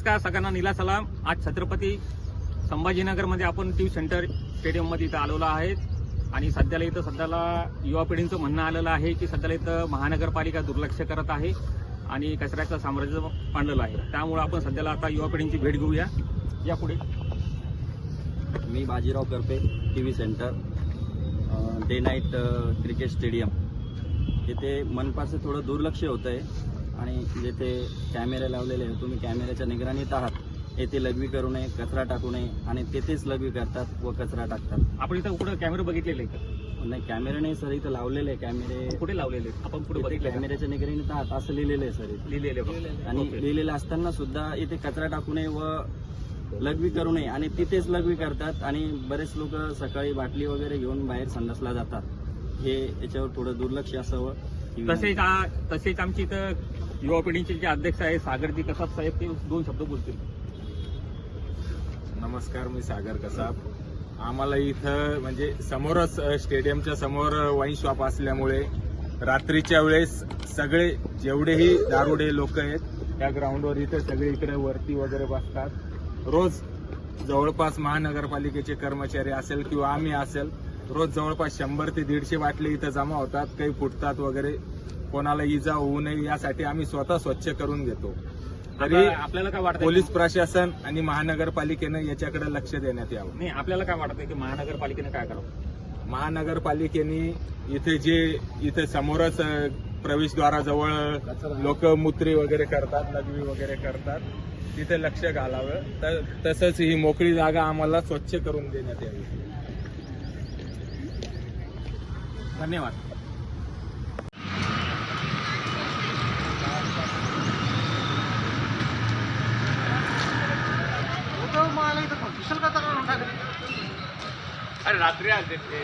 नमस्कार सगळ्यांना निला सलाम. आज छत्रपती संभाजीनगरमध्ये आपण टी सेंटर स्टेडियममध्ये इथं आलेलो आहे आणि सध्याला इथं सध्याला युवा पिढींचं म्हणणं आलेलं आहे की सध्याला इथं महानगरपालिका दुर्लक्ष करत आहे आणि कचऱ्याचं साम्राज्य मांडलेलं आहे. त्यामुळे आपण सध्याला आता युवा पिढींची भेट घेऊया. या पुढे. मी Bajirao Karpe T V centre day night cricket stadium. इथे मनपाचं थोडं दुर्लक्ष होतं आहे आणि जेथे कॅमेरे लावलेले आहे तुम्ही कॅमेऱ्याच्या निगराणीत आहात येथे लघवी करू नये कचरा टाकू नये आणि तेथेच लघवी करतात व कचरा टाकतात आपण इथं कुठं कॅमेरे बघितलेले आहेत नाही कॅमेरे नाही सर इथं लावलेले कॅमेरे कुठे लावलेले आहेत? आपण इथे बघितले? कॅमेऱ्याच्या निगराणीत आहात असं लिहिलेलं आहे सर लिहिलेले. आणि. लिहिलेलं असताना सुद्धा इथे कचरा टाकू नये व लघवी करू नये आणि तिथेच लघवी करतात आणि बरेच लोक सकाळी बाटली वगैरे घेऊन बाहेर संडासला जातात हे याच्यावर थोडं दुर्लक्ष असावं तसेच तसेच आमची इथं युवा पिढीचे जे अध्यक्ष आहे सागरजी कसाब साहेब ते दोन शब्द बोलतील. नमस्कार मी सागर कसाब आम्हाला इथं म्हणजे समोरच स्टेडियमच्या समोर वाईन शॉप असल्यामुळे रात्रीच्या वेळेस सगळे जेवढेही दारुडे लोक आहेत त्या ग्राउंडवर इथे सगळे इकडे वरती वगैरे बसतात. रोज जवळपास महानगरपालिकेचे कर्मचारी असेल किंवा आम्ही असेल रोज जवळपास शंभर ते दीडशे बाटले इथं जमा होतात काही फुटतात वगैरे. कोणाला इजा होऊ नये यासाठी आम्ही स्वतः स्वच्छ करून घेतो. तरी आपल्याला काय वाटतं पोलीस प्रशासन आणि महानगरपालिकेनं याच्याकडे लक्ष देण्यात यावं. नाही आपल्याला काय वाटतं की महानगरपालिकेने काय करावं? महानगरपालिकेने इथे जे इथे समोरच प्रवेशद्वाराजवळ लोक मूत्री वगैरे करतात लघवी वगैरे करतात तिथे लक्ष घालावं. तर तसंच ही मोकळी जागा आम्हाला स्वच्छ करून देण्यात यावी. धन्यवाद. अरे रात्री आले ते.